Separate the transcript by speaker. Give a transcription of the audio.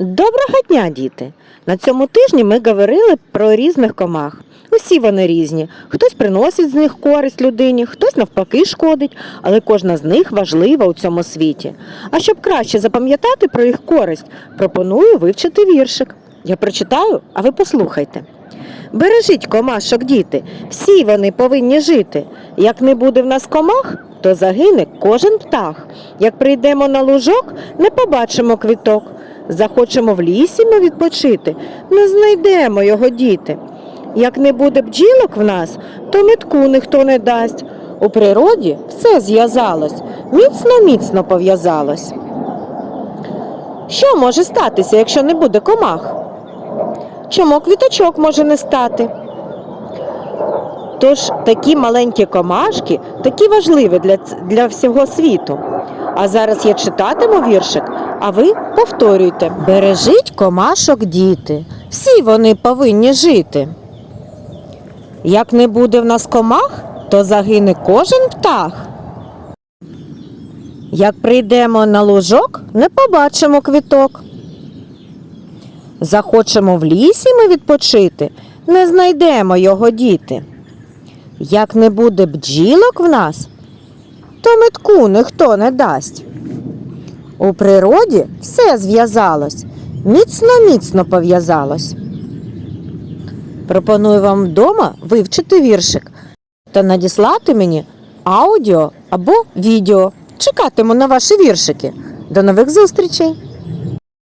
Speaker 1: Доброго дня, діти! На цьому тижні ми говорили про різних комах. Усі вони різні. Хтось приносить з них користь людині, хтось навпаки шкодить, але кожна з них важлива у цьому світі. А щоб краще запам'ятати про їх користь, пропоную вивчити віршик. Я прочитаю, а ви послухайте. Бережіть комашок, діти, всі вони повинні жити. Як не буде в нас комах, то загине кожен птах. Як прийдемо на лужок, не побачимо квіток. Захочемо в лісі ми відпочити, не знайдемо його діти. Як не буде бджілок в нас, то метку ніхто не дасть. У природі все зв'язалось, міцно міцно пов'язалось. Що може статися, якщо не буде комах? Чому квіточок може не стати? Тож такі маленькі комашки такі важливі для, для всього світу. А зараз я читатиму віршик, а ви повторюйте. Бережіть комашок, діти, всі вони повинні жити. Як не буде в нас комах, то загине кожен птах. Як прийдемо на лужок, не побачимо квіток. Захочемо в лісі ми відпочити, не знайдемо його діти. Як не буде бджілок в нас, то метку ніхто не дасть. У природі все зв'язалось, міцно-міцно пов'язалось. Пропоную вам вдома вивчити віршик та надіслати мені аудіо або відео. Чекатиму на ваші віршики. До нових зустрічей!